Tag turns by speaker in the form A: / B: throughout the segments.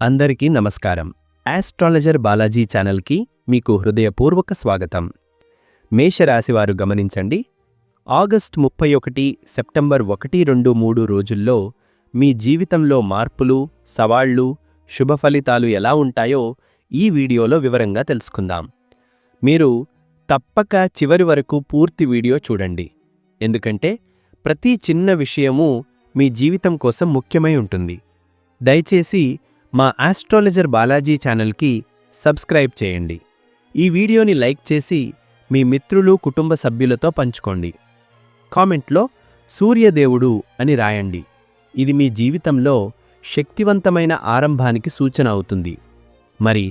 A: అందరికీ నమస్కారం. ఆస్ట్రాలజర్ బాలాజీ ఛానల్కి మీకు హృదయపూర్వక స్వాగతం. మేషరాశివారు గమనించండి. ఆగస్ట్ ముప్పై ఒకటి సెప్టెంబర్ ఒకటి రెండు మూడు రోజుల్లో మీ జీవితంలో మార్పులు సవాళ్ళు శుభ ఫలితాలు ఎలా ఉంటాయో ఈ వీడియోలో వివరంగా తెలుసుకుందాం. మీరు తప్పక చివరి వరకు పూర్తి వీడియో చూడండి. ఎందుకంటే ప్రతి చిన్న విషయము మీ జీవితం కోసం ముఖ్యమై ఉంటుంది. దయచేసి మా ఆస్ట్రాలజర్ బాలాజీ ఛానల్కి సబ్స్క్రైబ్ చేయండి. ఈ వీడియోని లైక్ చేసి మీ మిత్రులు కుటుంబ సభ్యులతో పంచుకోండి. కామెంట్లో సూర్యదేవుడు అని రాయండి. ఇది మీ జీవితంలో శక్తివంతమైన ఆరంభానికి సూచన అవుతుంది. మరి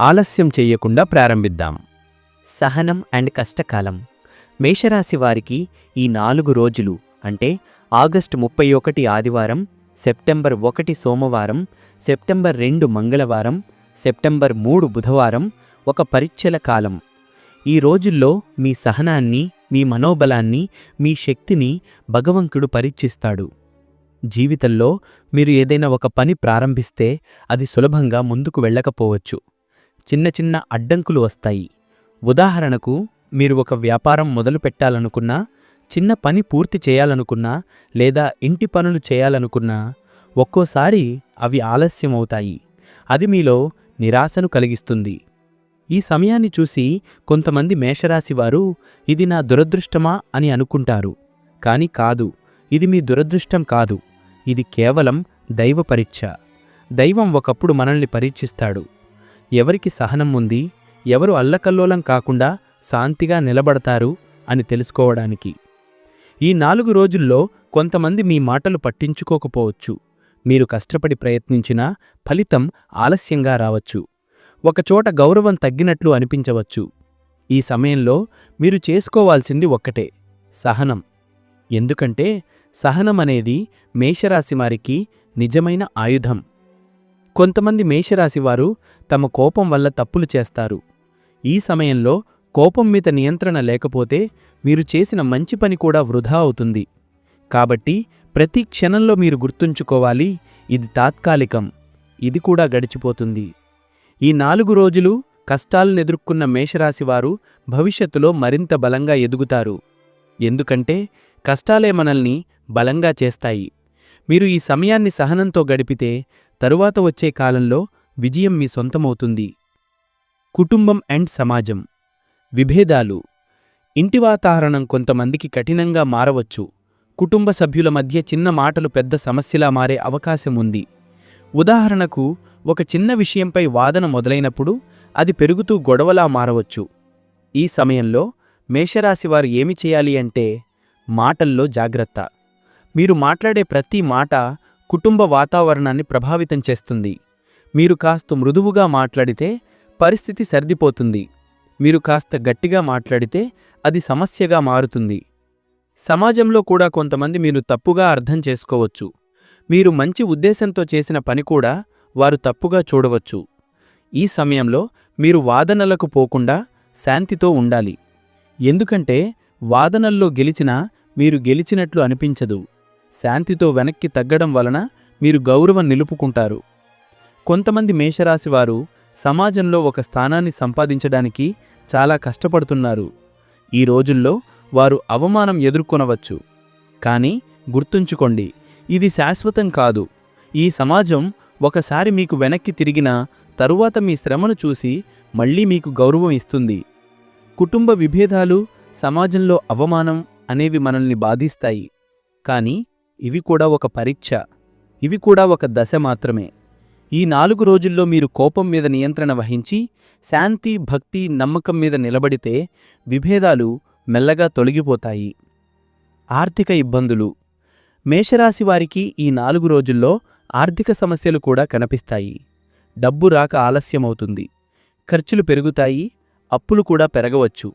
A: ఆలస్యం చేయకుండా ప్రారంభిద్దాం.
B: సహనం అండ్ కష్టకాలం. మేషరాశి వారికి ఈ నాలుగు రోజులు అంటే ఆగస్టు ముప్పై ఒకటి ఆదివారం సెప్టెంబర్ ఒకటి సోమవారం సెప్టెంబర్ రెండు మంగళవారం సెప్టెంబర్ మూడు బుధవారం ఒక పరీక్షల కాలం. ఈ రోజుల్లో మీ సహనాన్ని మీ మనోబలాన్ని మీ శక్తిని భగవంతుడు పరీక్షిస్తాడు. జీవితంలో మీరు ఏదైనా ఒక పని ప్రారంభిస్తే అది సులభంగా ముందుకు వెళ్ళకపోవచ్చు. చిన్న చిన్న అడ్డంకులు వస్తాయి. ఉదాహరణకు మీరు ఒక వ్యాపారం మొదలు పెట్టాలనుకున్నా చిన్న పని పూర్తి చేయాలనుకున్నా లేదా ఇంటి పనులు చేయాలనుకున్నా ఒక్కోసారి అవి ఆలస్యమవుతాయి. అది మీలో నిరాశను కలిగిస్తుంది. ఈ సమయాన్ని చూసి కొంతమంది మేషరాశివారు ఇది నా దురదృష్టమా అని అనుకుంటారు. కాని కాదు ఇది మీ దురదృష్టం కాదు. ఇది కేవలం దైవ పరీక్ష. దైవం ఒకప్పుడు మనల్ని పరీక్షిస్తాడు. ఎవరికి సహనం ఉంది ఎవరు అల్లకల్లోలం కాకుండా శాంతిగా నిలబడతారు అని తెలుసుకోవడానికి. ఈ నాలుగు రోజుల్లో కొంతమంది మీ మాటలు పట్టించుకోకపోవచ్చు. మీరు కష్టపడి ప్రయత్నించినా ఫలితం ఆలస్యంగా రావచ్చు. ఒకచోట గౌరవం తగ్గినట్లు అనిపించవచ్చు. ఈ సమయంలో మీరు చేసుకోవాల్సింది ఒక్కటే సహనం. ఎందుకంటే సహనం అనేది మేషరాశి వారికి నిజమైన ఆయుధం. కొంతమంది మేషరాశివారు తమ కోపం వల్ల తప్పులు చేస్తారు. ఈ సమయంలో కోపం మీద నియంత్రణ లేకపోతే మీరు చేసిన మంచి పని కూడా వృధా అవుతుంది. కాబట్టి ప్రతి క్షణంలో మీరు గుర్తుంచుకోవాలి ఇది తాత్కాలికం ఇది కూడా గడిచిపోతుంది. ఈ నాలుగు రోజులు కష్టాలను ఎదుర్కొన్న మేషరాశివారు భవిష్యత్తులో మరింత బలంగా ఎదుగుతారు. ఎందుకంటే కష్టాలే మనల్ని బలంగా చేస్తాయి. మీరు ఈ సమయాన్ని సహనంతో గడిపితే తరువాత వచ్చే కాలంలో విజయం మీ సొంతమవుతుంది. కుటుంబం అండ్ సమాజం. విభేదాలు. ఇంటి వాతావరణం కొంతమందికి కఠినంగా మారవచ్చు. కుటుంబ సభ్యుల మధ్య చిన్న మాటలు పెద్ద సమస్యలా మారే అవకాశం ఉంది. ఉదాహరణకు ఒక చిన్న విషయంపై వాదన మొదలైనప్పుడు అది పెరుగుతూ గొడవలా మారవచ్చు. ఈ సమయంలో మేషరాశివారు ఏమి చేయాలి అంటే మాటల్లో జాగ్రత్త. మీరు మాట్లాడే ప్రతి మాట కుటుంబ వాతావరణాన్ని ప్రభావితం చేస్తుంది. మీరు కాస్త మృదువుగా మాట్లాడితే పరిస్థితి సర్దిపోతుంది. మీరు కాస్త గట్టిగా మాట్లాడితే అది సమస్యగా మారుతుంది. సమాజంలో కూడా కొంతమంది మీరు తప్పుగా అర్థం చేసుకోవచ్చు. మీరు మంచి ఉద్దేశంతో చేసిన పని కూడా వారు తప్పుగా చూడవచ్చు. ఈ సమయంలో మీరు వాదనలకు పోకుండా శాంతితో ఉండాలి. ఎందుకంటే వాదనల్లో గెలిచినా మీరు గెలిచినట్లు అనిపించదు. శాంతితో వెనక్కి తగ్గడం వలన మీరు గౌరవం నిలుపుకుంటారు. కొంతమంది మేషరాశివారు సమాజంలో ఒక స్థానాన్ని సంపాదించడానికి చాలా కష్టపడుతున్నారు. ఈ రోజుల్లో వారు అవమానం ఎదుర్కొనవచ్చు. కానీ గుర్తుంచుకోండి ఇది శాశ్వతం కాదు. ఈ సమాజం ఒకసారి మీకు వెనక్కి తిరిగినా తరువాత మీ శ్రమను చూసి మళ్ళీ మీకు గౌరవం ఇస్తుంది. కుటుంబ విభేదాలు సమాజంలో అవమానం అనేవి మనల్ని బాధిస్తాయి. కానీ ఇవి కూడా ఒక పరీక్ష. ఇవి కూడా ఒక దశ మాత్రమే. ఈ నాలుగు రోజుల్లో మీరు కోపం మీద నియంత్రణ వహించి శాంతి భక్తి నమ్మకం మీద నిలబడితే విభేదాలు మెల్లగా తొలగిపోతాయి. ఆర్థిక ఇబ్బందులు. మేషరాశి వారికి ఈ నాలుగు రోజుల్లో ఆర్థిక సమస్యలు కూడా కనిపిస్తాయి. డబ్బు రాక ఆలస్యమవుతుంది. ఖర్చులు పెరుగుతాయి. అప్పులు కూడా పెరగవచ్చు.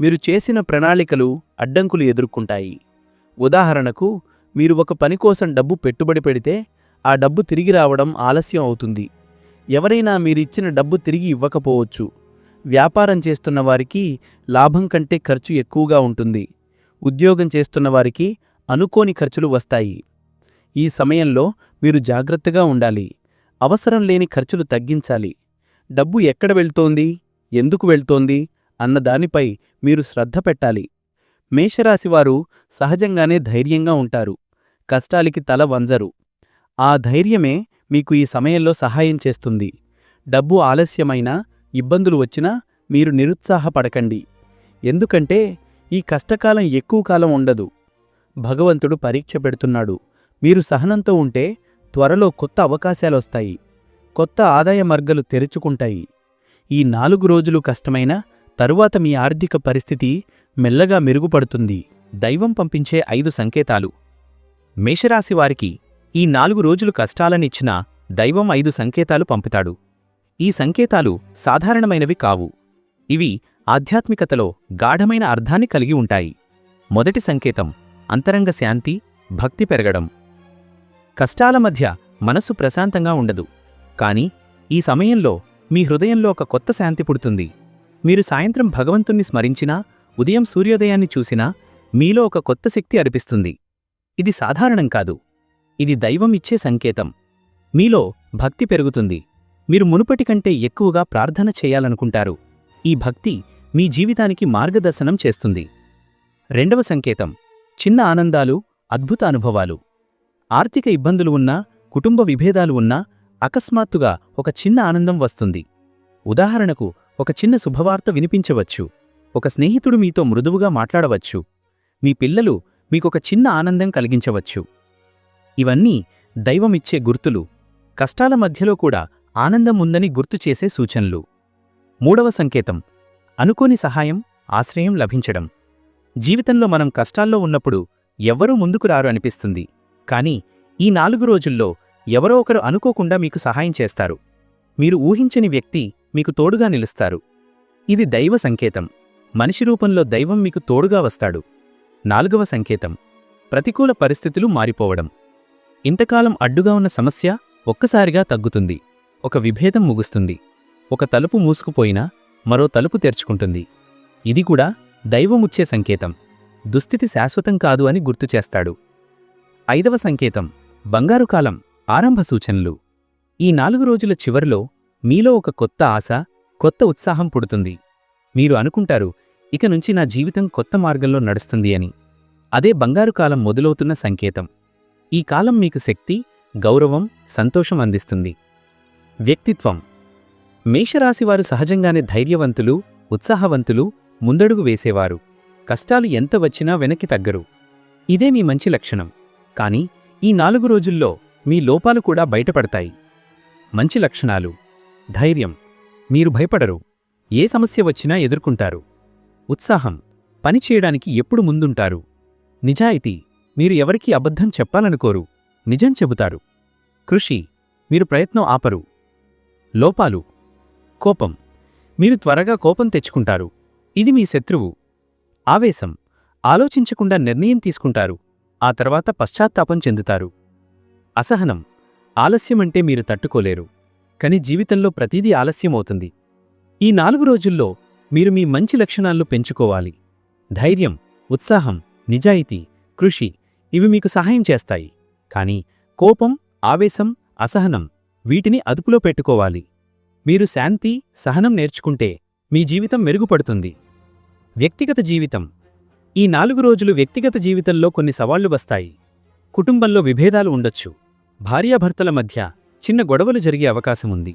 B: మీరు చేసిన ప్రణాళికలు అడ్డంకులు ఎదుర్కొంటాయి. ఉదాహరణకు మీరు ఒక పని కోసం డబ్బు పెట్టుబడి పెడితే ఆ డబ్బు తిరిగి రావడం ఆలస్యం అవుతుంది. ఎవరైనా మీరిచ్చిన డబ్బు తిరిగి ఇవ్వకపోవచ్చు. వ్యాపారం చేస్తున్న వారికి లాభం కంటే ఖర్చు ఎక్కువగా ఉంటుంది. ఉద్యోగం చేస్తున్న వారికి అనుకోని ఖర్చులు వస్తాయి. ఈ సమయంలో మీరు జాగ్రత్తగా ఉండాలి.
A: అవసరం లేని ఖర్చులు తగ్గించాలి. డబ్బు ఎక్కడ వెళ్తోంది? ఎందుకు వెళ్తోంది? అన్న దానిపై మీరు శ్రద్ధ పెట్టాలి. మేషరాశివారు సహజంగానే ధైర్యంగా ఉంటారు. కష్టాలికి తల వంజరు. ఆ ధైర్యమే మీకు ఈ సమయంలో సహాయం చేస్తుంది. డబ్బు ఆలస్యమైనా ఇబ్బందులు వచ్చినా మీరు నిరుత్సాహపడకండి. ఎందుకంటే ఈ కష్టకాలం ఎక్కువ కాలం ఉండదు. భగవంతుడు పరీక్ష పెడుతున్నాడు. మీరు సహనంతో ఉంటే త్వరలో కొత్త అవకాశాలొస్తాయి. కొత్త ఆదాయ మార్గాలు తెరుచుకుంటాయి. ఈ నాలుగు రోజులు కష్టమైన తరువాత మీ ఆర్థిక పరిస్థితి మెల్లగా మెరుగుపడుతుంది. దైవం పంపించే ఐదు సంకేతాలు. మేషరాశివారికి ఈ నాలుగు రోజులు కష్టాలనిచ్చినా దైవం ఐదు సంకేతాలు పంపుతాడు. ఈ సంకేతాలు సాధారణమైనవి కావు. ఇవి ఆధ్యాత్మికతలో గాఢమైన అర్థాన్ని కలిగి ఉంటాయి. మొదటి సంకేతం అంతరంగ శాంతి భక్తి పెరగడం. కష్టాల మధ్య మనస్సు ప్రశాంతంగా ఉండదు. కాని ఈ సమయంలో మీ హృదయంలో ఒక కొత్త శాంతి పుడుతుంది. మీరు సాయంత్రం భగవంతుణ్ణి స్మరించినా ఉదయం సూర్యోదయాన్ని చూసినా మీలో ఒక కొత్త శక్తి అనిపిస్తుంది. ఇది సాధారణం కాదు. ఇది దైవం ఇచ్చే సంకేతం. మీలో భక్తి పెరుగుతుంది. మీరు మునుపటి కంటే ఎక్కువగా ప్రార్థన చేయాలనుకుంటారు. ఈ భక్తి మీ జీవితానికి మార్గదర్శనం చేస్తుంది. రెండవ సంకేతం. చిన్న ఆనందాలు అద్భుత అనుభవాలు. ఆర్థిక ఇబ్బందులు ఉన్నా కుటుంబ విభేదాలు ఉన్నా అకస్మాత్తుగా ఒక చిన్న ఆనందం వస్తుంది. ఉదాహరణకు ఒక చిన్న శుభవార్త వినిపించవచ్చు. ఒక స్నేహితుడు మీతో మృదువుగా మాట్లాడవచ్చు. మీ పిల్లలు మీకొక చిన్న ఆనందం కలిగించవచ్చు. ఇవన్నీ దైవమిచ్చే గుర్తులు. కష్టాల మధ్యలో కూడా ఆనందం ఉందని గుర్తు చేసే సూచనలు. మూడవ సంకేతం. అనుకోని సహాయం ఆశ్రయం లభించడం. జీవితంలో మనం కష్టాల్లో ఉన్నప్పుడు ఎవ్వరూ ముందుకు రారు అనిపిస్తుంది. కానీ ఈ నాలుగు రోజుల్లో ఎవరో ఒకరు అనుకోకుండా మీకు సహాయం చేస్తారు. మీరు ఊహించని వ్యక్తి మీకు తోడుగా నిలుస్తారు. ఇది దైవ సంకేతం. మనిషి రూపంలో దైవం మీకు తోడుగా వస్తాడు. నాలుగవ సంకేతం. ప్రతికూల పరిస్థితులు మారిపోవడం. ఇంతకాలం అడ్డుగా ఉన్న సమస్య ఒక్కసారిగా తగ్గుతుంది. ఒక విభేదం ముగుస్తుంది. ఒక తలుపు మూసుకుపోయినా మరో తలుపు తెరుచుకుంటుంది. ఇది కూడా దైవముచ్చే సంకేతం. దుస్థితి శాశ్వతం కాదు అని గుర్తు చేస్తాడు. ఐదవ సంకేతం బంగారు కాలం ఆరంభ సూచనలు. ఈ నాలుగు రోజుల చివరిలో మీలో ఒక కొత్త ఆశ కొత్త ఉత్సాహం పుడుతుంది. మీరు అనుకుంటారు ఇక నుంచి నా జీవితం కొత్త మార్గంలో నడుస్తుంది అని. అదే బంగారు కాలం మొదలవుతున్న సంకేతం. ఈ కాలం మీకు శక్తి గౌరవం సంతోషం అందిస్తుంది. వ్యక్తిత్వం. మేషరాశివారు సహజంగానే ధైర్యవంతులు ఉత్సాహవంతులు ముందడుగు వేసేవారు. కష్టాలు ఎంత వచ్చినా వెనక్కి తగ్గరు. ఇదే మీ మంచి లక్షణం. కానీ ఈ నాలుగు రోజుల్లో మీ లోపాలు కూడా బయటపడతాయి. మంచి లక్షణాలు. ధైర్యం. మీరు భయపడరు. ఏ సమస్య వచ్చినా ఎదుర్కొంటారు. ఉత్సాహం. పని చేయడానికి ఎప్పుడు ముందుంటారు. నిజాయితీ. మీరు ఎవరికీ అబద్ధం చెప్పాలనుకోరు నిజం చెబుతారు. కృషి మీరు ప్రయత్నం ఆపరు. లోపాలు కోపం మీరు త్వరగా కోపం తెచ్చుకుంటారు. ఇది మీ శత్రువు. ఆవేశం ఆలోచించకుండా నిర్ణయం తీసుకుంటారు. ఆ తర్వాత పశ్చాత్తాపం చెందుతారు. అసహనం ఆలస్యమంటే మీరు తట్టుకోలేరు. కాని జీవితంలో ప్రతిదీ ఆలస్యమవుతుంది. ఈ నాలుగు రోజుల్లో మీరు మీ మంచి లక్షణాలను పెంచుకోవాలి. ధైర్యం ఉత్సాహం నిజాయితీ కృషి ఇవి మీకు సహాయం చేస్తాయి. కానీ కోపం ఆవేశం అసహనం వీటిని అదుపులో పెట్టుకోవాలి. మీరు శాంతి సహనం నేర్చుకుంటే మీ జీవితం మెరుగుపడుతుంది. వ్యక్తిగత జీవితం. ఈ నాలుగు రోజులు వ్యక్తిగత జీవితంలో కొన్ని సవాళ్ళు వస్తాయి. కుటుంబంలో విభేదాలు ఉండొచ్చు. భార్యాభర్తల మధ్య చిన్న గొడవలు జరిగే అవకాశముంది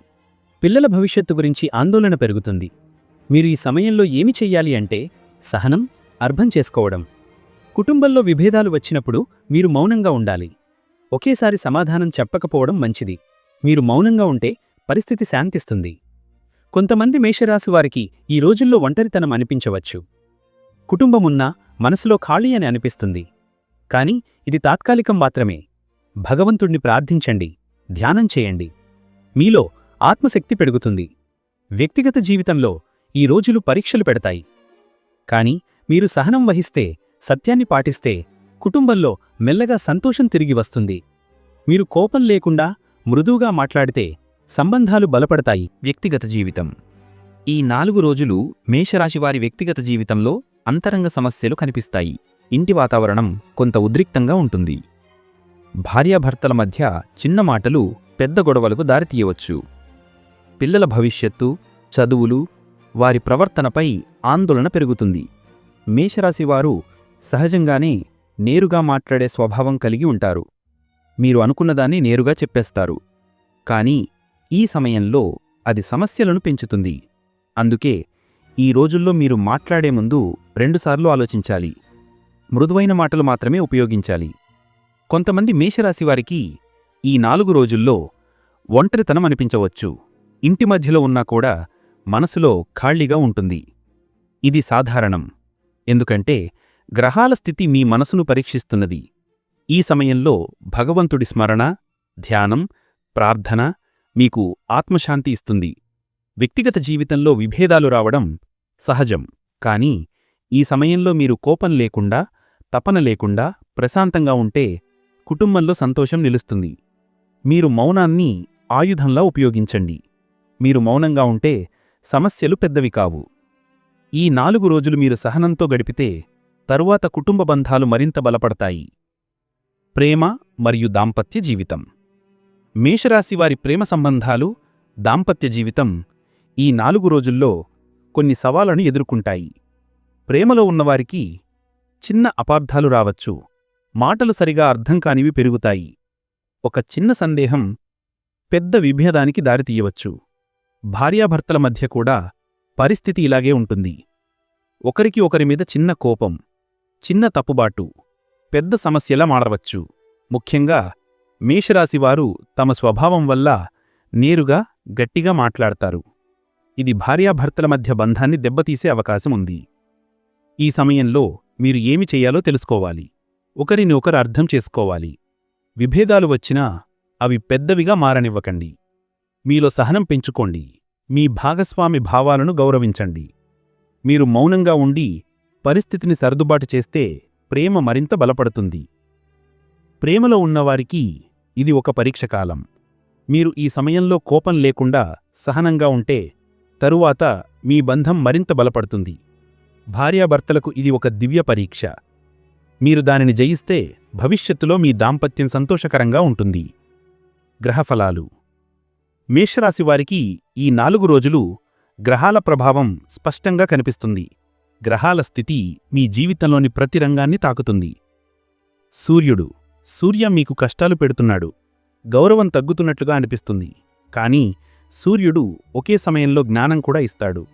A: పిల్లల భవిష్యత్తు గురించి ఆందోళన పెరుగుతుంది. మీరు ఈ సమయంలో ఏమి చెయ్యాలి అంటే సహనం అర్థం చేసుకోవడం. కుటుంబంలో విభేదాలు వచ్చినప్పుడు మీరు మౌనంగా ఉండాలి. ఒకేసారి సమాధానం చెప్పకపోవడం మంచిది. మీరు మౌనంగా ఉంటే పరిస్థితి శాంతిస్తుంది. కొంతమంది మేషరాశి వారికి ఈ రోజుల్లో ఒంటరితనం అనిపించవచ్చు. కుటుంబమున్నా మనసులో ఖాళీ అని అనిపిస్తుంది. కాని ఇది తాత్కాలికం మాత్రమే. భగవంతుణ్ణి ప్రార్థించండి. ధ్యానం చేయండి. మీలో ఆత్మశక్తి పెరుగుతుంది. వ్యక్తిగత జీవితంలో ఈ రోజులు పరీక్షలు పెడతాయి. కాని మీరు సహనం వహిస్తే సత్యాన్ని పాటిస్తే కుటుంబంలో మెల్లగా సంతోషం తిరిగి వస్తుంది. మీరు కోపం లేకుండా మృదువుగా మాట్లాడితే సంబంధాలు బలపడతాయి. వ్యక్తిగత జీవితం. ఈ నాలుగు రోజులు మేషరాశివారి వ్యక్తిగత జీవితంలో అంతరంగ సమస్యలు కనిపిస్తాయి. ఇంటి వాతావరణం కొంత ఉద్రిక్తంగా ఉంటుంది. భార్యాభర్తల మధ్య చిన్న మాటలు
C: పెద్ద గొడవలకు దారితీయవచ్చు. పిల్లల భవిష్యత్తు చదువులు వారి ప్రవర్తనపై ఆందోళన పెరుగుతుంది. మేషరాశివారు సహజంగానే నేరుగా మాట్లాడే స్వభావం కలిగి ఉంటారు. మీరు అనుకున్నదాన్ని నేరుగా చెప్పేస్తారు. కానీ ఈ సమయంలో అది సమస్యలను పెంచుతుంది. అందుకే ఈ రోజుల్లో మీరు మాట్లాడే ముందు రెండుసార్లు ఆలోచించాలి. మృదువైన మాటలు మాత్రమే ఉపయోగించాలి. కొంతమంది మేషరాశివారికి ఈ నాలుగు రోజుల్లో ఒంటరితనం అనిపించవచ్చు. ఇంటి మధ్యలో ఉన్నా కూడా మనసులో ఖాళీగా ఉంటుంది. ఇది సాధారణం. ఎందుకంటే గ్రహాల స్థితి మీ మనసును పరీక్షిస్తున్నది. ఈ సమయంలో భగవంతుడి స్మరణ ధ్యానం ప్రార్థన మీకు ఆత్మశాంతి ఇస్తుంది. వ్యక్తిగత జీవితంలో విభేదాలు రావడం సహజం. కానీ ఈ సమయంలో మీరు కోపం లేకుండా తపన లేకుండా ప్రశాంతంగా ఉంటే కుటుంబంలో సంతోషం నిలుస్తుంది. మీరు మౌనాన్ని ఆయుధంలా ఉపయోగించండి. మీరు మౌనంగా ఉంటే సమస్యలు పెద్దవి కావు. ఈ నాలుగు రోజులు మీరు సహనంతో గడిపితే తరువాత కుటుంబ బంధాలు మరింత బలపడతాయి. ప్రేమ మరియు దాంపత్య జీవితం. మేషరాశివారి ప్రేమ సంబంధాలు దాంపత్య జీవితం ఈ నాలుగు రోజుల్లో కొన్ని సవాళ్ళను ఎదుర్కొంటాయి. ప్రేమలో ఉన్నవారికి చిన్న అపార్థాలు రావచ్చు. మాటలు సరిగా అర్థం కానివి పెరుగుతాయి. ఒక చిన్న సందేహం పెద్ద విభేదానికి దారితీయవచ్చు భార్యాభర్తల మధ్య కూడా పరిస్థితి ఇలాగే ఉంటుంది. ఒకరికి ఒకరి మీద చిన్న కోపం చిన్న తప్పుబాటు పెద్ద సమస్యలా మారవచ్చు. ముఖ్యంగా మేషరాశివారు తమ స్వభావం వల్ల నేరుగా గట్టిగా మాట్లాడతారు. ఇది భార్యాభర్తల మధ్య బంధాన్ని దెబ్బతీసే అవకాశం ఉంది. ఈ సమయంలో మీరు ఏమి చెయ్యాలో తెలుసుకోవాలి. ఒకరిని ఒకరు అర్థం చేసుకోవాలి. విభేదాలు వచ్చినా అవి పెద్దవిగా మారనివ్వకండి. మీలో సహనం పెంచుకోండి. మీ భాగస్వామి భావాలను గౌరవించండి. మీరు మౌనంగా ఉండి పరిస్థితిని సర్దుబాటు చేస్తే ప్రేమ మరింత బలపడుతుంది. ప్రేమలో ఉన్నవారికి ఇది ఒక పరీక్షకాలం మీరు ఈ సమయంలో కోపం లేకుండా సహనంగా ఉంటే తరువాత మీ బంధం మరింత బలపడుతుంది. భార్యాభర్తలకు ఇది ఒక దివ్య పరీక్ష. మీరు దానిని జయిస్తే భవిష్యత్తులో మీ దాంపత్యం సంతోషకరంగా ఉంటుంది. గ్రహఫలాలు. మేషరాశివారికి ఈ నాలుగు రోజులు గ్రహాల ప్రభావం స్పష్టంగా కనిపిస్తుంది. గ్రహాల స్థితి మీ జీవితంలోని ప్రతి రంగాన్ని తాకుతుంది. సూర్యుడు సూర్య మీకు కష్టాలు పెడుతున్నాడు. గౌరవం తగ్గుతున్నట్లుగా అనిపిస్తుంది. కానీ సూర్యుడు ఒకే సమయంలో జ్ఞానం కూడా ఇస్తాడు.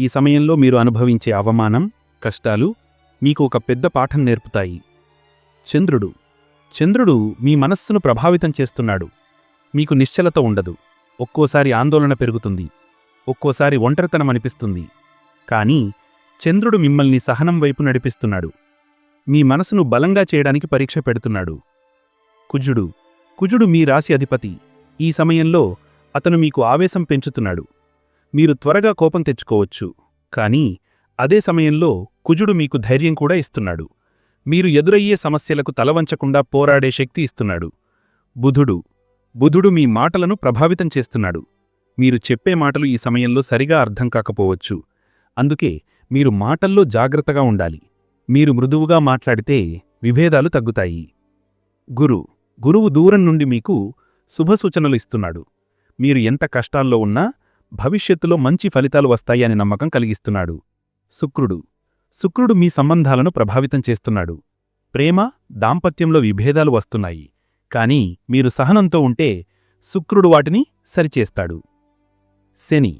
C: ఈ సమయంలో మీరు అనుభవించే అవమానం కష్టాలు మీకు ఒక పెద్ద పాఠం నేర్పుతాయి. చంద్రుడు చంద్రుడు మీ మనస్సును ప్రభావితం చేస్తున్నాడు. మీకు నిశ్చలత ఉండదు. ఒక్కోసారి ఆందోళన పెరుగుతుంది. ఒక్కోసారి ఒంటరితనం అనిపిస్తుంది. కానీ చంద్రుడు మిమ్మల్ని సహనం వైపు నడిపిస్తున్నాడు. మీ మనసును బలంగా చేయడానికి పరీక్ష పెడుతున్నాడు. కుజుడు కుజుడు మీ రాశి అధిపతి. ఈ సమయంలో అతను మీకు ఆవేశం పెంచుతున్నాడు. మీరు త్వరగా కోపం తెచ్చుకోవచ్చు. కానీ అదే సమయంలో కుజుడు మీకు ధైర్యం కూడా ఇస్తున్నాడు. మీరు ఎదురయ్యే సమస్యలకు తలవంచకుండా పోరాడే శక్తి ఇస్తున్నాడు. బుధుడు బుధుడు మీ మాటలను ప్రభావితం చేస్తున్నాడు. మీరు చెప్పే మాటలు ఈ సమయంలో సరిగా అర్థం కాకపోవచ్చు. అందుకే మీరు మాటల్లో జాగ్రత్తగా ఉండాలి. మీరు మృదువుగా మాట్లాడితే విభేదాలు తగ్గుతాయి. గురు గురువు దూరం నుండి మీకు శుభసూచనలు ఇస్తున్నాడు. మీరు ఎంత కష్టాల్లో ఉన్నా భవిష్యత్తులో మంచి ఫలితాలు వస్తాయి నమ్మకం కలిగిస్తున్నాడు. శుక్రుడు శుక్రుడు మీ సంబంధాలను ప్రభావితం చేస్తున్నాడు. ప్రేమ దాంపత్యంలో విభేదాలు వస్తున్నాయి. కాని మీరు సహనంతో ఉంటే శుక్రుడు వాటిని సరిచేస్తాడు. శని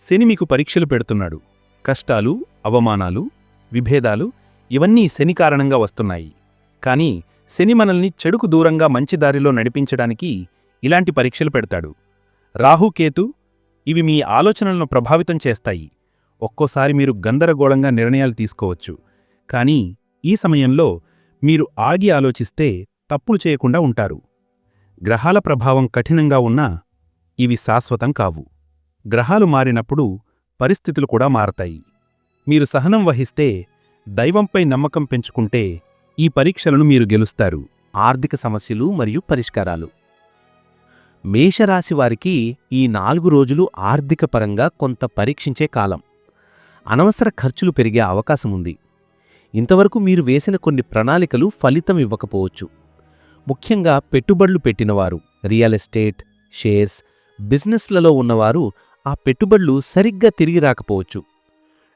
C: శని మీకు పరీక్షలు పెడుతున్నాడు. కష్టాలు అవమానాలు విభేదాలు ఇవన్నీ శని కారణంగా వస్తున్నాయి. కాని శని మనల్ని చెడుకు దూరంగా మంచి దారిలో నడిపించడానికి ఇలాంటి పరీక్షలు పెడతాడు. రాహుకేతు ఇవి మీ ఆలోచనలను ప్రభావితం చేస్తాయి. ఒక్కోసారి మీరు గందరగోళంగా నిర్ణయాలు తీసుకోవచ్చు. కానీ ఈ సమయంలో మీరు ఆగి ఆలోచిస్తే తప్పులు చేయకుండా ఉంటారు. గ్రహాల ప్రభావం కఠినంగా ఉన్నా ఇవి శాశ్వతం కావు. గ్రహాలు మారినప్పుడు పరిస్థితులు కూడా మారతాయి. మీరు సహనం వహిస్తే దైవంపై నమ్మకం పెంచుకుంటే ఈ పరీక్షలను మీరు గెలుస్తారు.
A: ఆర్థిక సమస్యలు మరియు పరిష్కారాలు. మేషరాశి వారికి ఈ నాలుగు రోజులు ఆర్థిక పరంగా కొంత పరీక్షించే కాలం. అనవసర ఖర్చులు పెరిగే అవకాశం ఉంది. ఇంతవరకు మీరు వేసిన కొన్ని ప్రణాళికలు ఫలితం ఇవ్వకపోవచ్చు. ముఖ్యంగా పెట్టుబడులు పెట్టినవారు రియల్ ఎస్టేట్ షేర్స్ బిజినెస్లలో ఉన్నవారు ఆ పెట్టుబడులు సరిగ్గా తిరిగి రాకపోవచ్చు.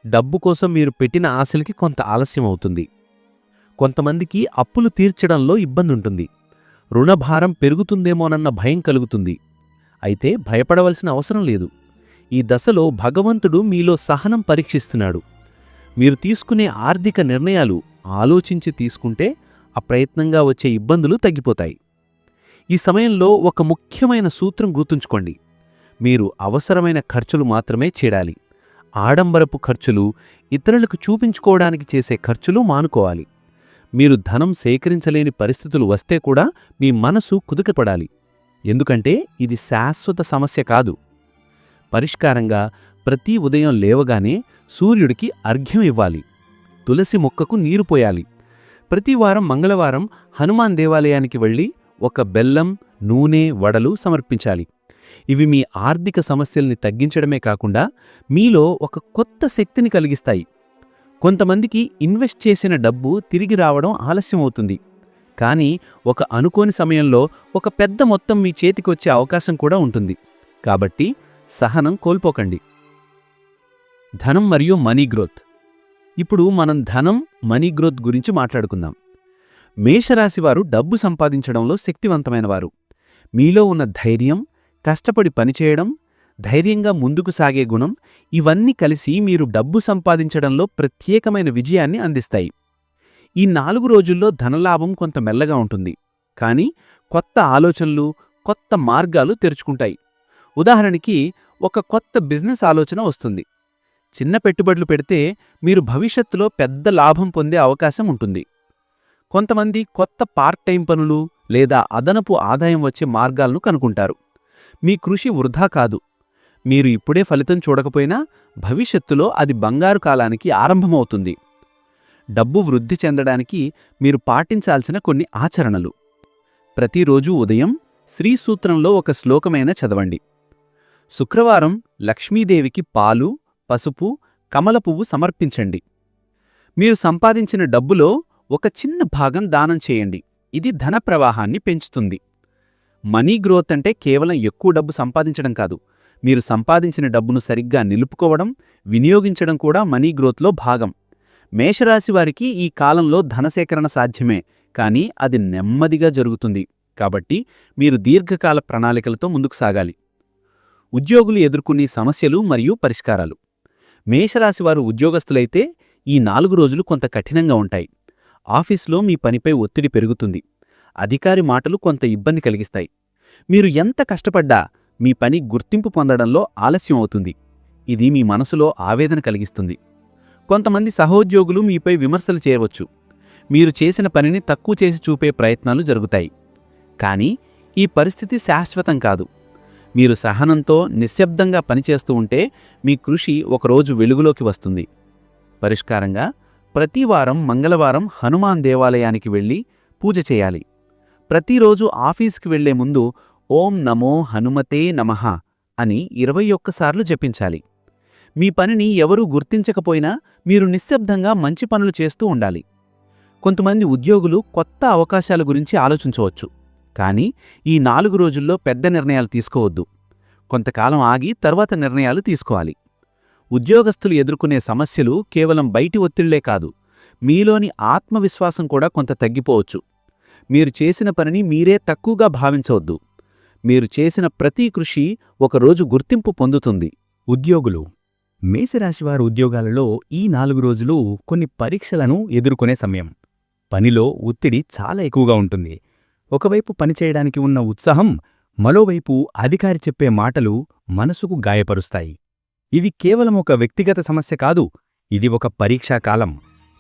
A: డబ్బు కోసం మీరు పెట్టిన ఆశలకి కొంత ఆలస్యం అవుతుంది. కొంతమందికి అప్పులు తీర్చడంలో ఇబ్బంది ఉంటుంది రుణభారం పెరుగుతుందేమోనన్న భయం కలుగుతుంది. అయితే భయపడవలసిన అవసరం లేదు. ఈ దశలో భగవంతుడు మీలో సహనం పరీక్షిస్తున్నాడు. మీరు తీసుకునే ఆర్థిక నిర్ణయాలు ఆలోచించి తీసుకుంటే అప్రయత్నంగా వచ్చే ఇబ్బందులు తగ్గిపోతాయి. ఈ సమయంలో ఒక ముఖ్యమైన సూత్రం గుర్తుంచుకోండి. మీరు అవసరమైన ఖర్చులు మాత్రమే చేయాలి ఆడంబరపు ఖర్చులు ఇతరులకు చూపించుకోవడానికి చేసే ఖర్చులు మానుకోవాలి. మీరు ధనం సేకరించలేని పరిస్థితులు వస్తే కూడా మీ మనసు కుదుకపడాలి ఎందుకంటే ఇది శాశ్వత సమస్య కాదు. పరిష్కారంగా ప్రతి ఉదయం లేవగానే సూర్యుడికి అర్ఘ్యం ఇవ్వాలి. తులసి మొక్కకు నీరు పోయాలి. ప్రతి వారం మంగళవారం హనుమాన్ దేవాలయానికి వెళ్ళి ఒక బెల్లం నూనె వడలు సమర్పించాలి. ఇవి మీ ఆర్థిక సమస్యల్ని తగ్గించడమే కాకుండా మీలో ఒక కొత్త శక్తిని కలిగిస్తాయి. కొంతమందికి ఇన్వెస్ట్ చేసిన డబ్బు తిరిగి రావడం ఆలస్యమవుతుంది. కానీ ఒక అనుకోని సమయంలో ఒక పెద్ద మొత్తం మీ చేతికొచ్చే అవకాశం కూడా ఉంటుంది. కాబట్టి సహనం కోల్పోకండి. ధనం మరియు మనీ గ్రోత్. ఇప్పుడు మనం ధనం మనీ గ్రోత్ గురించి మాట్లాడుకుందాం. మేషరాశివారు డబ్బు సంపాదించడంలో శక్తివంతమైనవారు. మీలో ఉన్న ధైర్యం కష్టపడి పనిచేయడం ధైర్యంగా ముందుకు సాగే గుణం ఇవన్నీ కలిసి మీరు డబ్బు సంపాదించడంలో ప్రత్యేకమైన విజయాన్ని అందిస్తాయి. ఈ నాలుగు రోజుల్లో ధనలాభం కొంత మెల్లగా ఉంటుంది. కానీ కొత్త ఆలోచనలు కొత్త మార్గాలు తెరుచుకుంటాయి. ఉదాహరణకి ఒక కొత్త బిజినెస్ ఆలోచన వస్తుంది. చిన్న పెట్టుబడులు పెడితే మీరు భవిష్యత్తులో పెద్ద లాభం పొందే అవకాశం ఉంటుంది. కొంతమంది కొత్త పార్ట్ టైం పనులు లేదా అదనపు ఆదాయం వచ్చే మార్గాలను కనుకుంటారు మీ కృషి వృధా కాదు. మీరు ఇప్పుడే ఫలితం చూడకపోయినా భవిష్యత్తులో అది బంగారు కాలానికి ఆరంభమవుతుంది. డబ్బు వృద్ధి చెందడానికి మీరు పాటించాల్సిన కొన్ని ఆచరణలు. ప్రతిరోజూ ఉదయం శ్రీసూత్రంలో ఒక శ్లోకమైన చదవండి. శుక్రవారం లక్ష్మీదేవికి పాలు పసుపు కమల పువ్వు సమర్పించండి. మీరు సంపాదించిన డబ్బులో ఒక చిన్న భాగం దానం చేయండి. ఇది ధన ప్రవాహాన్ని పెంచుతుంది. మనీ గ్రోత్ అంటే కేవలం ఎక్కువ డబ్బు సంపాదించడం కాదు. మీరు సంపాదించిన డబ్బును సరిగ్గా నిలుపుకోవడం వినియోగించడం కూడా మనీ గ్రోత్లో భాగం. మేషరాశి వారికి ఈ కాలంలో ధనసేకరణ సాధ్యమే కానీ అది నెమ్మదిగా జరుగుతుంది. కాబట్టి మీరు దీర్ఘకాల ప్రణాళికలతో ముందుకు సాగాలి. ఉద్యోగులు ఎదుర్కొనే సమస్యలు మరియు పరిష్కారాలు. మేషరాశివారు ఉద్యోగస్తులైతే ఈ నాలుగు రోజులు కొంత కఠినంగా ఉంటాయి. ఆఫీస్లో మీ పనిపై ఒత్తిడి పెరుగుతుంది. అధికారి మాటలు కొంత ఇబ్బంది కలిగిస్తాయి. మీరు ఎంత కష్టపడ్డా మీ పని గుర్తింపు పొందడంలో ఆలస్యం అవుతుంది. ఇది మీ మనసులో ఆవేదన కలిగిస్తుంది. కొంతమంది సహోద్యోగులు మీపై విమర్శలు చేయవచ్చు. మీరు చేసిన పనిని తక్కువ చేసి చూపే ప్రయత్నాలు జరుగుతాయి. కానీ ఈ పరిస్థితి శాశ్వతం కాదు. మీరు సహనంతో నిశ్శబ్దంగా పనిచేస్తూ ఉంటే మీ కృషి ఒకరోజు వెలుగులోకి వస్తుంది. పరిష్కారంగా ప్రతివారం మంగళవారం హనుమాన్ దేవాలయానికి వెళ్ళి పూజ చేయాలి. ప్రతిరోజు ఆఫీస్కి వెళ్ళే ముందు ఓం నమో హనుమతే నమః అని ఇరవై ఒక్కసార్లు జపించాలి. మీ పనిని ఎవరూ గుర్తించకపోయినా మీరు నిశ్శబ్దంగా మంచి పనులు చేస్తూ ఉండాలి. కొంతమంది ఉద్యోగులు కొత్త అవకాశాల గురించి ఆలోచించవచ్చు. కానీ ఈ నాలుగు రోజుల్లో పెద్ద నిర్ణయాలు తీసుకోవద్దు. కొంతకాలం ఆగి తర్వాత నిర్ణయాలు తీసుకోవాలి. ఉద్యోగస్తులు ఎదుర్కొనే సమస్యలు కేవలం బయటి ఒత్తిళ్ళే కాదు మీలోని ఆత్మవిశ్వాసం కూడా కొంత తగ్గిపోవచ్చు. మీరు చేసిన పనిని మీరే తక్కువగా భావించవద్దు. మీరు చేసిన ప్రతి కృషి ఒకరోజు గుర్తింపు పొందుతుంది.
C: ఉద్యోగులు. మేషరాశివారి ఉద్యోగాలలో ఈ నాలుగు రోజులు కొన్ని పరీక్షలను ఎదుర్కొనే సమయం. పనిలో ఒత్తిడి చాలా ఎక్కువగా ఉంటుంది. ఒకవైపు పనిచేయడానికి ఉన్న ఉత్సాహం మరోవైపు అధికారి చెప్పే మాటలు మనసుకు గాయపరుస్తాయి. ఇది కేవలం ఒక వ్యక్తిగత సమస్య కాదు ఇది ఒక పరీక్షా కాలం.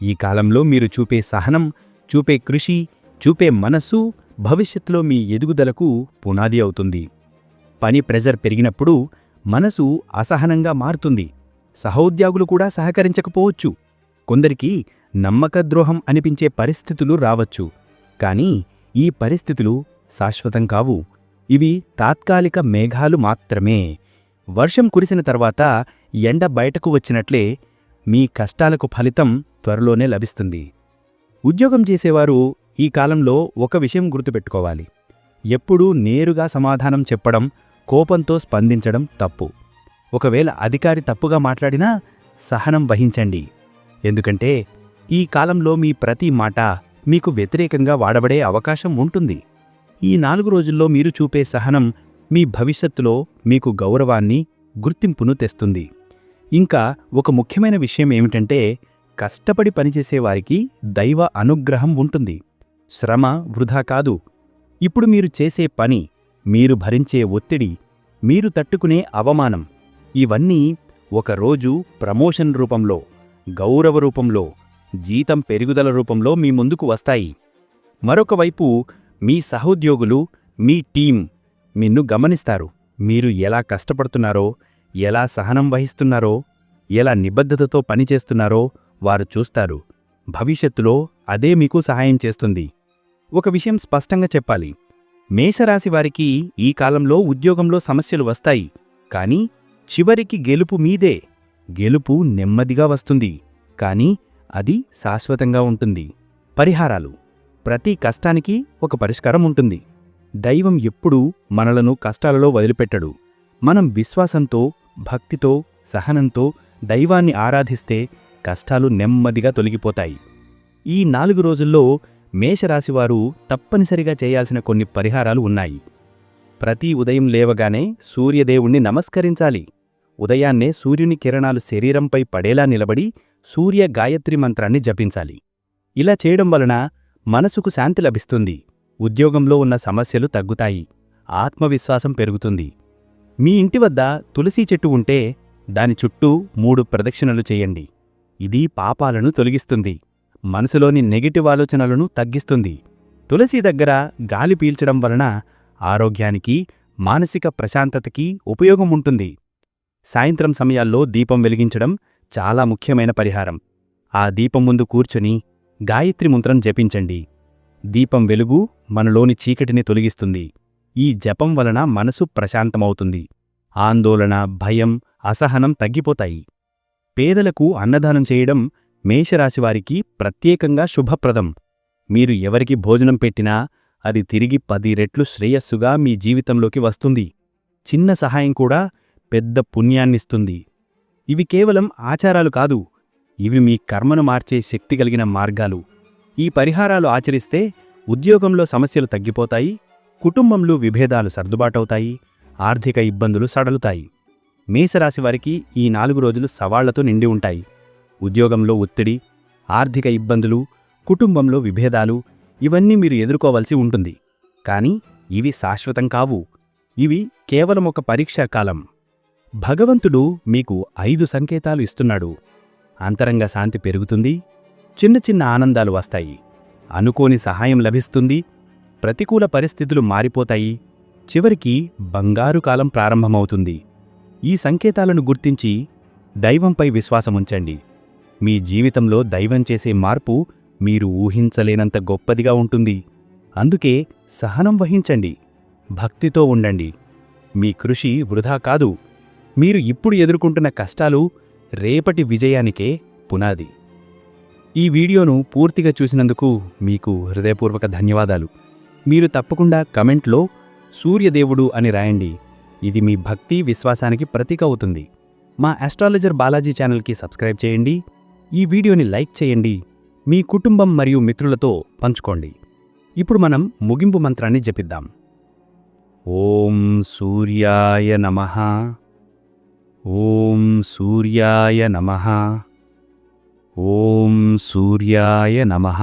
C: ఈ కాలంలో మీరు చూపే సహనం చూపే కృషి చూపే మనస్సు భవిష్యత్తులో మీ ఎదుగుదలకు పునాది అవుతుంది. పని ప్రెజర్ పెరిగినప్పుడు మనసు అసహనంగా మారుతుంది. సహోద్యోగులు కూడా సహకరించకపోవచ్చు. కొందరికి నమ్మకద్రోహం అనిపించే పరిస్థితులు రావచ్చు. కానీ ఈ పరిస్థితులు శాశ్వతం కావు. ఇవి తాత్కాలిక మేఘాలు మాత్రమే. వర్షం కురిసిన తర్వాత ఎండ బయటకు వచ్చినట్లే మీ కష్టాలకు ఫలితం త్వరలోనే లభిస్తుంది. ఉద్యోగం చేసేవారు ఈ కాలంలో ఒక విషయం గుర్తుపెట్టుకోవాలి. ఎప్పుడూ నేరుగా సమాధానం చెప్పడం కోపంతో స్పందించడం తప్పు. ఒకవేళ అధికారి తప్పుగా మాట్లాడినా సహనం వహించండి. ఎందుకంటే ఈ కాలంలో మీ ప్రతి మాట మీకు వ్యతిరేకంగా వాడబడే అవకాశం ఉంటుంది. ఈ నాలుగు రోజుల్లో మీరు చూపే సహనం మీ భవిష్యత్తులో మీకు గౌరవాన్ని గుర్తింపును తెస్తుంది. ఇంకా ఒక ముఖ్యమైన విషయం ఏమిటంటే కష్టపడి పనిచేసేవారికి దైవ అనుగ్రహం ఉంటుంది. శ్రమ వృధా కాదు. ఇప్పుడు మీరు చేసే పని మీరు భరించే ఒత్తిడి మీరు తట్టుకునే అవమానం ఇవన్నీ ఒకరోజు ప్రమోషన్ రూపంలో గౌరవ రూపంలో జీతం పెరుగుదల రూపంలో మీ ముందుకు వస్తాయి. మరొకవైపు మీ సహోద్యోగులు మీ టీం నిన్ను గమనిస్తారు. మీరు ఎలా కష్టపడుతున్నారో ఎలా సహనం వహిస్తున్నారో ఎలా నిబద్ధతతో పనిచేస్తున్నారో వారు చూస్తారు. భవిష్యత్తులో అదే మీకు సహాయం చేస్తుంది. ఒక విషయం స్పష్టంగా చెప్పాలి. మేషరాశి వారికి ఈ కాలంలో ఉద్యోగంలో సమస్యలు వస్తాయి. కానీ చివరికి గెలుపు మీదే. గెలుపు నెమ్మదిగా వస్తుంది. కానీ అది శాశ్వతంగా ఉంటుంది. పరిహారాలు. ప్రతి కష్టానికి ఒక పరిష్కారం ఉంటుంది. దైవం ఎప్పుడూ మనలను కష్టాలలో వదిలిపెట్టడు. మనం విశ్వాసంతో భక్తితో సహనంతో దైవాన్ని ఆరాధిస్తే కష్టాలు నెమ్మదిగా తొలగిపోతాయి. ఈ నాలుగు రోజుల్లో మేషరాశివారు తప్పనిసరిగా చేయాల్సిన కొన్ని పరిహారాలు ఉన్నాయి. ప్రతి ఉదయం లేవగానే సూర్యదేవుణ్ణి నమస్కరించాలి. ఉదయాన్నే సూర్యుని కిరణాలు శరీరంపై పడేలా నిలబడి సూర్య గాయత్రి మంత్రాన్ని జపించాలి. ఇలా చేయడం వలన మనసుకు శాంతి లభిస్తుంది. ఉద్యోగంలో ఉన్న సమస్యలు తగ్గుతాయి. ఆత్మవిశ్వాసం పెరుగుతుంది. మీ ఇంటి వద్ద తులసీ చెట్టు ఉంటే దాని చుట్టూ మూడు ప్రదక్షిణలు చేయండి. ఇది పాపాలను తొలగిస్తుంది. మనసులోని నెగిటివ్ ఆలోచనలను తగ్గిస్తుంది. తులసి దగ్గర గాలి పీల్చడం వలన ఆరోగ్యానికి మానసిక ప్రశాంతతకి ఉపయోగం ఉంటుంది సాయంత్రం సమయాల్లో దీపం వెలిగించడం చాలా ముఖ్యమైన పరిహారం. ఆ దీపం ముందు కూర్చుని గాయత్రి మంత్రం జపించండి. దీపం వెలుగు మనలోని చీకటిని తొలగిస్తుంది. ఈ జపం వలన మనసు ప్రశాంతమవుతుంది. ఆందోళన భయం అసహనం తగ్గిపోతాయి. పేదలకు అన్నదానం చేయడం మేషరాశివారికి ప్రత్యేకంగా శుభప్రదం. మీరు ఎవరికి భోజనం పెట్టినా అది తిరిగి పది రెట్లు శ్రేయస్సుగా మీ జీవితంలోకి వస్తుంది. చిన్న సహాయం కూడా పెద్ద పుణ్యాన్నిస్తుంది. ఇవి కేవలం ఆచారాలు కాదు. ఇవి మీ కర్మను మార్చే శక్తి కలిగిన మార్గాలు. ఈ పరిహారాలు ఆచరిస్తే ఉద్యోగంలో సమస్యలు తగ్గిపోతాయి కుటుంబంలో విభేదాలు సర్దుబాటవుతాయి ఆర్థిక ఇబ్బందులు సడలుతాయి. మేషరాశివారికి ఈ నాలుగు రోజులు సవాళ్ళతో నిండి ఉంటాయి. ఉద్యోగంలో ఒత్తిడి ఆర్థిక ఇబ్బందులు కుటుంబంలో విభేదాలు ఇవన్నీ మీరు ఎదుర్కోవలసి ఉంటుంది. కానీ ఇవి శాశ్వతం కావు. ఇవి కేవలం ఒక పరీక్షా కాలం. భగవంతుడు మీకు ఐదు సంకేతాలు ఇస్తున్నాడు. అంతరంగ శాంతి పెరుగుతుంది. చిన్న చిన్న ఆనందాలు వస్తాయి. అనుకోని సహాయం లభిస్తుంది. ప్రతికూల పరిస్థితులు మారిపోతాయి. చివరికి బంగారు కాలం ప్రారంభమవుతుంది. ఈ సంకేతాలను గుర్తించి దైవంపై విశ్వాసముంచండి. మీ జీవితంలో దైవం చేసే మార్పు మీరు ఊహించలేనంత గొప్పదిగా ఉంటుంది. అందుకే సహనం వహించండి. భక్తితో ఉండండి. మీ కృషి వృధా కాదు. మీరు ఇప్పుడు ఎదుర్కొంటున్న కష్టాలు రేపటి విజయానికే పునాది. ఈ వీడియోను పూర్తిగా చూసినందుకు మీకు హృదయపూర్వక ధన్యవాదాలు. మీరు తప్పకుండా కమెంట్లో సూర్యదేవుడు అని రాయండి. ఇది మీ భక్తి విశ్వాసానికి ప్రతీక అవుతుంది. మా ఆస్ట్రాలజర్ బాలాజీ ఛానల్కి సబ్స్క్రైబ్ చేయండి. ఈ వీడియోని లైక్ చేయండి మీ కుటుంబం మరియు మిత్రులతో పంచుకోండి. ఇప్పుడు మనం ముగింపు మంత్రాన్ని జపిద్దాం. ఓం సూర్యాయ నమః. ఓం సూర్యాయ నమః. ఓం సూర్యాయ నమః.